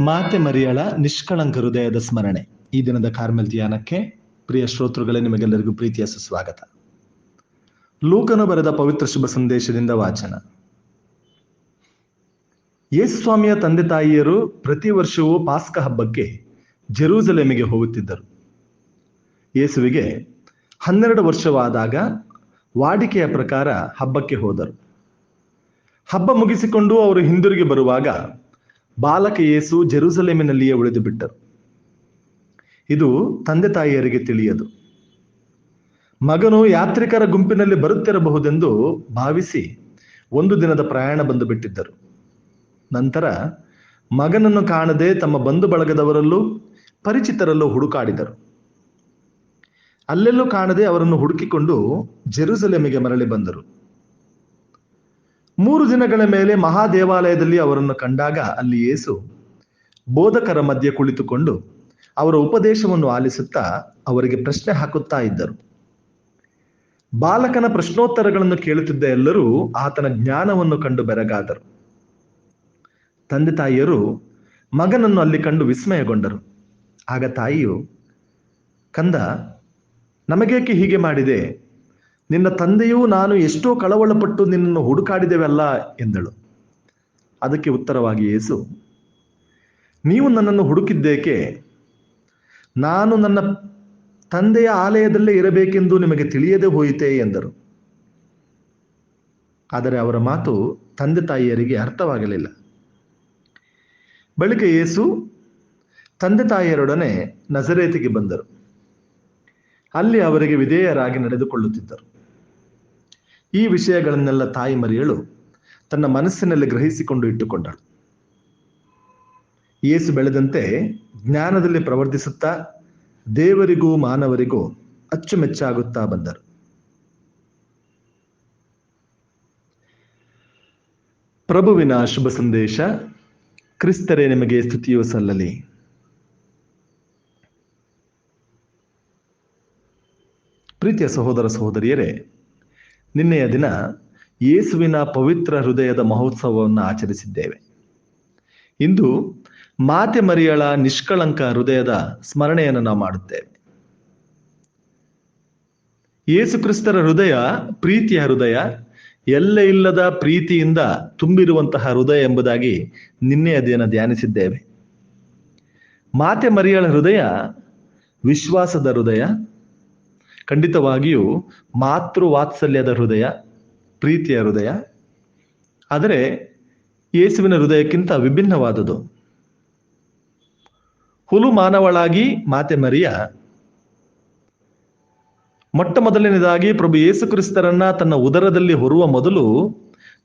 ಮಾತೆ ಮರಿಯಳ ನಿಷ್ಕಳಂಕ ಹೃದಯದ ಸ್ಮರಣೆ. ಈ ದಿನದ ಕಾರ್ಮೆಲ್ ಧ್ಯಾನಕ್ಕೆ ಪ್ರಿಯ ಶ್ರೋತೃಗಳೇ, ನಿಮಗೆಲ್ಲರಿಗೂ ಪ್ರೀತಿಯ ಸುಸ್ವಾಗತ. ಲೂಕನು ಬರೆದ ಪವಿತ್ರ ಶುಭ ಸಂದೇಶದಿಂದ ವಾಚನ. ಯೇಸುಸ್ವಾಮಿಯ ತಂದೆ ತಾಯಿಯರು ಪ್ರತಿ ವರ್ಷವೂ ಪಾಸ್ಕ ಹಬ್ಬಕ್ಕೆ ಜೆರೂಸಲೇಮಿಗೆ ಹೋಗುತ್ತಿದ್ದರು. ಯೇಸುವಿಗೆ ಹನ್ನೆರಡು ವರ್ಷವಾದಾಗ ವಾಡಿಕೆಯ ಪ್ರಕಾರ ಹಬ್ಬಕ್ಕೆ ಹೋದರು. ಹಬ್ಬ ಮುಗಿಸಿಕೊಂಡು ಅವರು ಹಿಂದಿರುಗಿ ಬರುವಾಗ ಬಾಲಕ ಯೇಸು ಜೆರೂಸಲೇಮಿನಲ್ಲಿಯೇ ಉಳಿದು ಬಿಟ್ಟರು. ಇದು ತಂದೆ ತಾಯಿಯರಿಗೆ ತಿಳಿಯದು. ಮಗನು ಯಾತ್ರಿಕರ ಗುಂಪಿನಲ್ಲಿ ಬರುತ್ತಿರಬಹುದೆಂದು ಭಾವಿಸಿ ಒಂದು ದಿನದ ಪ್ರಯಾಣ ಬಂದು ಬಿಟ್ಟಿದ್ದರು. ನಂತರ ಮಗನನ್ನು ಕಾಣದೆ ತಮ್ಮ ಬಂಧು ಬಳಗದವರಲ್ಲೂ ಪರಿಚಿತರಲ್ಲೂ ಹುಡುಕಾಡಿದರು. ಅಲ್ಲೆಲ್ಲೂ ಕಾಣದೆ ಅವರನ್ನು ಹುಡುಕಿಕೊಂಡು ಜೆರೂಸಲೇಮಿಗೆ ಮರಳಿ ಬಂದರು. ಮೂರು ದಿನಗಳ ಮೇಲೆ ಮಹಾದೇವಾಲಯದಲ್ಲಿ ಅವರನ್ನು ಕಂಡಾಗ ಅಲ್ಲಿ ಏಸು ಬೋಧಕರ ಮಧ್ಯೆ ಕುಳಿತುಕೊಂಡು ಅವರ ಉಪದೇಶವನ್ನು ಆಲಿಸುತ್ತಾ ಅವರಿಗೆ ಪ್ರಶ್ನೆ ಹಾಕುತ್ತಾ ಇದ್ದರು. ಬಾಲಕನ ಪ್ರಶ್ನೋತ್ತರಗಳನ್ನು ಕೇಳುತ್ತಿದ್ದ ಎಲ್ಲರೂ ಆತನ ಜ್ಞಾನವನ್ನು ಕಂಡು ಬೆರಗಾದರು. ತಂದೆ ತಾಯಿಯರು ಮಗನನ್ನು ಅಲ್ಲಿ ಕಂಡು ವಿಸ್ಮಯಗೊಂಡರು. ಆಗ ತಾಯಿಯು, ಕಂದ, ನಮಗೇಕೆ ಹೀಗೆ ಮಾಡಿದೆ? ನಿನ್ನ ತಂದೆಯೂ ನಾನು ಎಷ್ಟೋ ಕಳವಳಪಟ್ಟು ನಿನ್ನನ್ನು ಹುಡುಕಾಡಿದೆವಲ್ಲ ಎಂದಳು. ಅದಕ್ಕೆ ಉತ್ತರವಾಗಿ ಯೇಸು, ನೀವು ನನ್ನನ್ನು ಹುಡುಕಿದ್ದೇಕೆ? ನಾನು ನನ್ನ ತಂದೆಯ ಆಲಯದಲ್ಲೇ ಇರಬೇಕೆಂದು ನಿಮಗೆ ತಿಳಿಯದೆ ಹೋಯಿತೆ ಎಂದರು. ಆದರೆ ಅವರ ಮಾತು ತಂದೆ ತಾಯಿಯರಿಗೆ ಅರ್ಥವಾಗಲಿಲ್ಲ. ಬಳಿಕ ಯೇಸು ತಂದೆ ತಾಯಿಯರೊಡನೆ ನಜರೇತಿಗೆ ಬಂದರು. ಅಲ್ಲಿ ಅವರಿಗೆ ವಿಧೇಯರಾಗಿ ನಡೆದುಕೊಳ್ಳುತ್ತಿದ್ದರು. ಈ ವಿಷಯಗಳನ್ನೆಲ್ಲ ತಾಯಿ ಮರಿಯಳು ತನ್ನ ಮನಸ್ಸಿನಲ್ಲಿ ಗ್ರಹಿಸಿಕೊಂಡು ಇಟ್ಟುಕೊಂಡಳು. ಯೇಸು ಬೆಳೆದಂತೆ ಜ್ಞಾನದಲ್ಲಿ ಪ್ರವರ್ತಿಸುತ್ತಾ ದೇವರಿಗೂ ಮಾನವರಿಗೂ ಅಚ್ಚುಮೆಚ್ಚಾಗುತ್ತಾ ಬಂದರು. ಪ್ರಭುವಿನ ಶುಭ ಸಂದೇಶ, ಕ್ರಿಸ್ತರೇ ನಿಮಗೆ ಸ್ತುತಿಯು ಸಲ್ಲಲಿ. ಪ್ರೀತಿಯ ಸಹೋದರ ಸಹೋದರಿಯರೇ ನಿನ್ನೆಯ ದಿನ ಯೇಸುವಿನ ಪವಿತ್ರ ಹೃದಯದ ಮಹೋತ್ಸವವನ್ನು ಆಚರಿಸಿದ್ದೇವೆ. ಇಂದು ಮಾತೆ ಮರಿಯಳ ನಿಷ್ಕಳಂಕ ಹೃದಯದ ಸ್ಮರಣೆಯನ್ನು ನಾವು ಮಾಡುತ್ತೇವೆ. ಯೇಸುಕ್ರಿಸ್ತರ ಹೃದಯ ಪ್ರೀತಿಯ ಹೃದಯ, ಎಲ್ಲ ಇಲ್ಲದ ಪ್ರೀತಿಯಿಂದ ತುಂಬಿರುವಂತಹ ಹೃದಯ ಎಂಬುದಾಗಿ ನಿನ್ನೆಯ ದಿನ ಧ್ಯಾನಿಸಿದ್ದೇವೆ. ಮಾತೆ ಮರಿಯಳ ಹೃದಯ ವಿಶ್ವಾಸದ ಹೃದಯ ಖಂಡಿತವಾಗಿಯೂ ಮಾತೃ ವಾತ್ಸಲ್ಯದ ಹೃದಯ, ಪ್ರೀತಿಯ ಹೃದಯ. ಆದರೆ ಯೇಸುವಿನ ಹೃದಯಕ್ಕಿಂತ ವಿಭಿನ್ನವಾದುದು ಹುಲು ಮಾನವಳಾಗಿ ಮಾತೆ ಮರಿಯ ಮೊಟ್ಟ ಮೊದಲನೇದಾಗಿ ಪ್ರಭು ಯೇಸು ಕ್ರಿಸ್ತರನ್ನ ತನ್ನ ಉದರದಲ್ಲಿ ಹೊರುವ ಮೊದಲು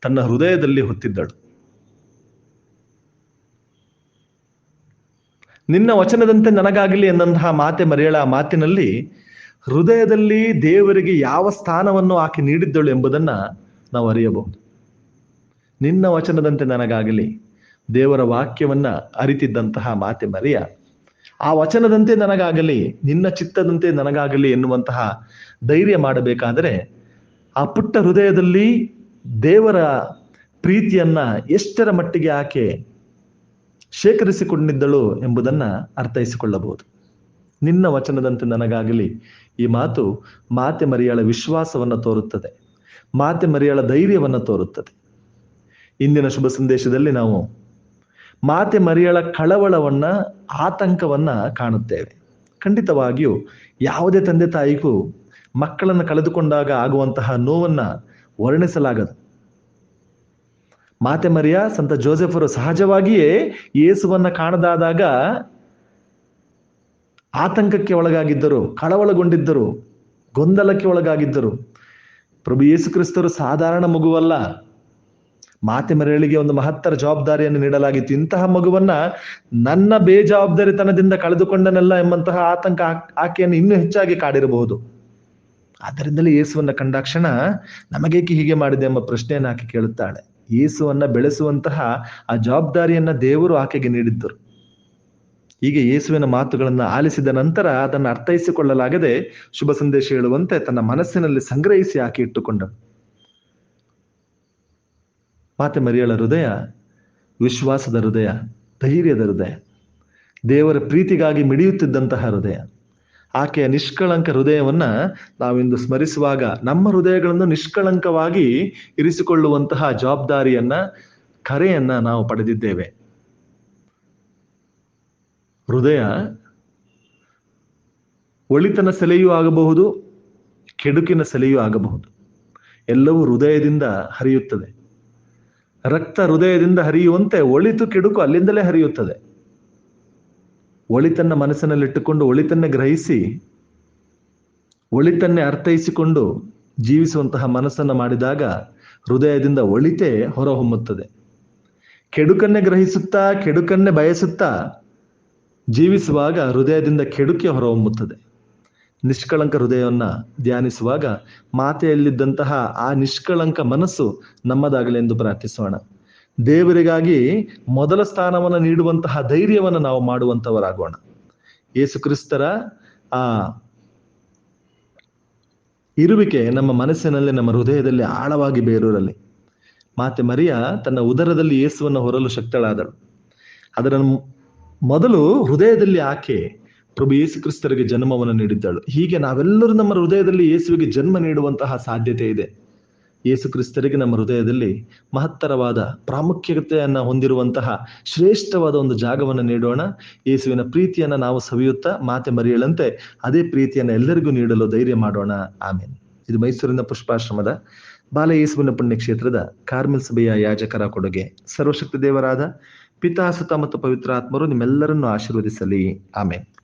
ತನ್ನ ಹೃದಯದಲ್ಲಿ ಹೊತ್ತಿದ್ದಳು. ನಿನ್ನ ವಚನದಂತೆ ನನಗಾಗಲಿ ಎಂದಂತಹ ಮಾತೆ ಮರಿಯಳ ಮಾತಿನಲ್ಲಿ ಹೃದಯದಲ್ಲಿ ದೇವರಿಗೆ ಯಾವ ಸ್ಥಾನವನ್ನು ಆಕೆ ನೀಡಿದ್ದಳು ಎಂಬುದನ್ನ ನಾವು ಅರಿಯಬಹುದು. ನಿನ್ನ ವಚನದಂತೆ ನನಗಾಗಲಿ ದೇವರ ವಾಕ್ಯವನ್ನ ಅರಿತಿದ್ದಂತಹ ಮಾತೆ ಮರಿಯ, ಆ ವಚನದಂತೆ ನನಗಾಗಲಿ, ನಿನ್ನ ಚಿತ್ತದಂತೆ ನನಗಾಗಲಿ ಎನ್ನುವಂತಹ ಧೈರ್ಯ ಮಾಡಬೇಕಾದರೆ ಆ ಪುಟ್ಟ ಹೃದಯದಲ್ಲಿ ದೇವರ ಪ್ರೀತಿಯನ್ನ ಎಷ್ಟರ ಮಟ್ಟಿಗೆ ಆಕೆ ಶೇಖರಿಸಿಕೊಂಡಿದ್ದಳು ಎಂಬುದನ್ನ ಅರ್ಥೈಸಿಕೊಳ್ಳಬಹುದು. ನಿನ್ನ ವಚನದಂತೆ ನನಗಾಗಲಿ. ಈ ಮಾತು ಮಾತೆ ಮರಿಯಳ ವಿಶ್ವಾಸವನ್ನು ತೋರುತ್ತದೆ. ಮಾತೆ ಮರಿಯಳ ಧೈರ್ಯವನ್ನು ತೋರುತ್ತದೆ. ಇಂದಿನ ಶುಭ ಸಂದೇಶದಲ್ಲಿ ನಾವು ಮಾತೆ ಮರಿಯಳ ಕಳವಳವನ್ನ, ಆತಂಕವನ್ನ ಕಾಣುತ್ತೇವೆ. ಖಂಡಿತವಾಗಿಯೂ ಯಾವುದೇ ತಂದೆ ತಾಯಿಗೂ ಮಕ್ಕಳನ್ನು ಕಳೆದುಕೊಂಡಾಗ ಆಗುವಂತಹ ನೋವನ್ನ ವರ್ಣಿಸಲಾಗದು. ಮಾತೆ ಮರಿಯ, ಸಂತ ಜೋಸೆಫರು ಸಹಜವಾಗಿಯೇ ಯೇಸುವನ್ನ ಕಾಣದಾದಾಗ ಆತಂಕಕ್ಕೆ ಒಳಗಾಗಿದ್ದರು, ಕಳವಳಗೊಂಡಿದ್ದರು, ಗೊಂದಲಕ್ಕೆ ಒಳಗಾಗಿದ್ದರು. ಪ್ರಭು ಯೇಸು ಕ್ರಿಸ್ತರು ಸಾಧಾರಣ ಮಗುವಲ್ಲ. ಮಾತೆ ಮರಳಿಗೆ ಒಂದು ಮಹತ್ತರ ಜವಾಬ್ದಾರಿಯನ್ನು ನೀಡಲಾಗಿತ್ತು. ಇಂತಹ ಮಗುವನ್ನ ನನ್ನ ಬೇಜವಾಬ್ದಾರಿತನದಿಂದ ಕಳೆದುಕೊಂಡನಲ್ಲ ಎಂಬಂತಹ ಆತಂಕ ಆಕೆಯನ್ನು ಇನ್ನೂ ಹೆಚ್ಚಾಗಿ ಕಾಡಿರಬಹುದು. ಆದ್ದರಿಂದಲೇ ಯೇಸುವನ್ನ ಕಂಡಾಕ್ಷಣ ನಮಗೇಕೆ ಹೀಗೆ ಮಾಡಿದೆ ಎಂಬ ಪ್ರಶ್ನೆಯನ್ನು ಆಕೆ ಕೇಳುತ್ತಾಳೆ. ಯೇಸುವನ್ನ ಬೆಳೆಸುವಂತಹ ಆ ಜವಾಬ್ದಾರಿಯನ್ನ ದೇವರು ಆಕೆಗೆ ನೀಡಿದ್ದರು. ಹೀಗೆ ಯೇಸುವಿನ ಮಾತುಗಳನ್ನು ಆಲಿಸಿದ ನಂತರ ಅದನ್ನು ಅರ್ಥೈಸಿಕೊಳ್ಳಲಾಗದೆ ಶುಭ ಸಂದೇಶ ಹೇಳುವಂತೆ ತನ್ನ ಮನಸ್ಸಿನಲ್ಲಿ ಸಂಗ್ರಹಿಸಿ ಹಾಕಿ ಇಟ್ಟುಕೊಂಡ ಮಾತೆ ಮರಿಯಳ ಹೃದಯ, ವಿಶ್ವಾಸದ ಹೃದಯ, ಧೈರ್ಯದ ಹೃದಯ, ದೇವರ ಪ್ರೀತಿಗಾಗಿ ಮಿಡಿಯುತ್ತಿದ್ದಂತಹ ಹೃದಯ, ಆಕೆಯ ನಿಷ್ಕಳಂಕ ಹೃದಯವನ್ನ ನಾವಿಂದು ಸ್ಮರಿಸುವಾಗ ನಮ್ಮ ಹೃದಯಗಳನ್ನು ನಿಷ್ಕಳಂಕವಾಗಿ ಇರಿಸಿಕೊಳ್ಳುವಂತಹ ಜವಾಬ್ದಾರಿಯನ್ನ, ಕರೆಯನ್ನ ನಾವು ಪಡೆದಿದ್ದೇವೆ. ಹೃದಯ ಒಳಿತನ ಸೆಲೆಯೂ ಆಗಬಹುದು, ಕೆಡುಕಿನ ಸೆಲೆಯೂ ಆಗಬಹುದು. ಎಲ್ಲವೂ ಹೃದಯದಿಂದ ಹರಿಯುತ್ತದೆ. ರಕ್ತ ಹೃದಯದಿಂದ ಹರಿಯುವಂತೆ ಒಳಿತು ಕೆಡುಕು ಅಲ್ಲಿಂದಲೇ ಹರಿಯುತ್ತದೆ. ಒಳಿತನ್ನ ಮನಸ್ಸಿನಲ್ಲಿಟ್ಟುಕೊಂಡು ಒಳಿತನ್ನೇ ಗ್ರಹಿಸಿ, ಒಳಿತನ್ನೇ ಅರ್ಥೈಸಿಕೊಂಡು ಜೀವಿಸುವಂತಹ ಮನಸ್ಸನ್ನು ಮಾಡಿದಾಗ ಹೃದಯದಿಂದ ಒಳಿತೆ ಹೊರಹೊಮ್ಮುತ್ತದೆ. ಕೆಡುಕನ್ನೇ ಗ್ರಹಿಸುತ್ತಾ, ಕೆಡುಕನ್ನೇ ಬಯಸುತ್ತಾ ಜೀವಿಸುವಾಗ ಹೃದಯದಿಂದ ಕೆಡುಕೆ ಹೊರಹೊಮ್ಮುತ್ತದೆ. ನಿಷ್ಕಳಂಕ ಹೃದಯವನ್ನ ಧ್ಯಾನಿಸುವಾಗ ಮಾತೆಯಲ್ಲಿದ್ದಂತಹ ಆ ನಿಷ್ಕಳಂಕ ಮನಸ್ಸು ನಮ್ಮದಾಗಲಿ ಎಂದು ಪ್ರಾರ್ಥಿಸೋಣ. ದೇವರಿಗಾಗಿ ಮೊದಲ ಸ್ಥಾನವನ್ನು ನೀಡುವಂತಹ ಧೈರ್ಯವನ್ನು ನಾವು ಮಾಡುವಂತವರಾಗೋಣ ಯೇಸು ಕ್ರಿಸ್ತರ ಆ ಇರುವಿಕೆ ನಮ್ಮ ಮನಸ್ಸಿನಲ್ಲಿ, ನಮ್ಮ ಹೃದಯದಲ್ಲಿ ಆಳವಾಗಿ ಬೇರೂರಲಿ. ಮಾತೆ ಮರಿಯ ತನ್ನ ಉದರದಲ್ಲಿ ಯೇಸುವನ್ನು ಹೊರಲು ಶಕ್ತಳಾದಳು. ಅದರ ಮೊದಲು ಹೃದಯದಲ್ಲಿ ಆಕೆ ಪ್ರಭು ಯೇಸು ಕ್ರಿಸ್ತರಿಗೆ ಜನ್ಮವನ್ನು ನೀಡಿದ್ದಾಳು. ಹೀಗೆ ನಾವೆಲ್ಲರೂ ನಮ್ಮ ಹೃದಯದಲ್ಲಿ ಯೇಸುವಿಗೆ ಜನ್ಮ ನೀಡುವಂತಹ ಸಾಧ್ಯತೆ ಇದೆ. ಯೇಸು ಕ್ರಿಸ್ತರಿಗೆ ನಮ್ಮ ಹೃದಯದಲ್ಲಿ ಮಹತ್ತರವಾದ ಪ್ರಾಮುಖ್ಯತೆಯನ್ನು ಹೊಂದಿರುವಂತಹ ಶ್ರೇಷ್ಠವಾದ ಒಂದು ಜಾಗವನ್ನು ನೀಡೋಣ. ಯೇಸುವಿನ ಪ್ರೀತಿಯನ್ನ ನಾವು ಸವಿಯುತ್ತಾ ಮಾತೆ ಮರಿಯಳಂತೆ ಅದೇ ಪ್ರೀತಿಯನ್ನ ಎಲ್ಲರಿಗೂ ನೀಡಲು ಧೈರ್ಯ ಮಾಡೋಣ. ಆಮೇಲೆ ಇದು ಮೈಸೂರಿನ ಪುಷ್ಪಾಶ್ರಮದ ಬಾಲ ಯೇಸುವಿನ ಪುಣ್ಯಕ್ಷೇತ್ರದ ಕಾರ್ಮಿಲ್ ಸಭೆಯ ಯಾಜಕರ ಕೊಡುಗೆ. ಸರ್ವಶಕ್ತಿ ದೇವರಾದ ಪಿತಾಸುತ ಮತ್ತು ಪವಿತ್ರ ಆತ್ಮರು ನಿಮ್ಮೆಲ್ಲರನ್ನು ಆಶೀರ್ವದಿಸಲಿ. ಆಮೇಲೆ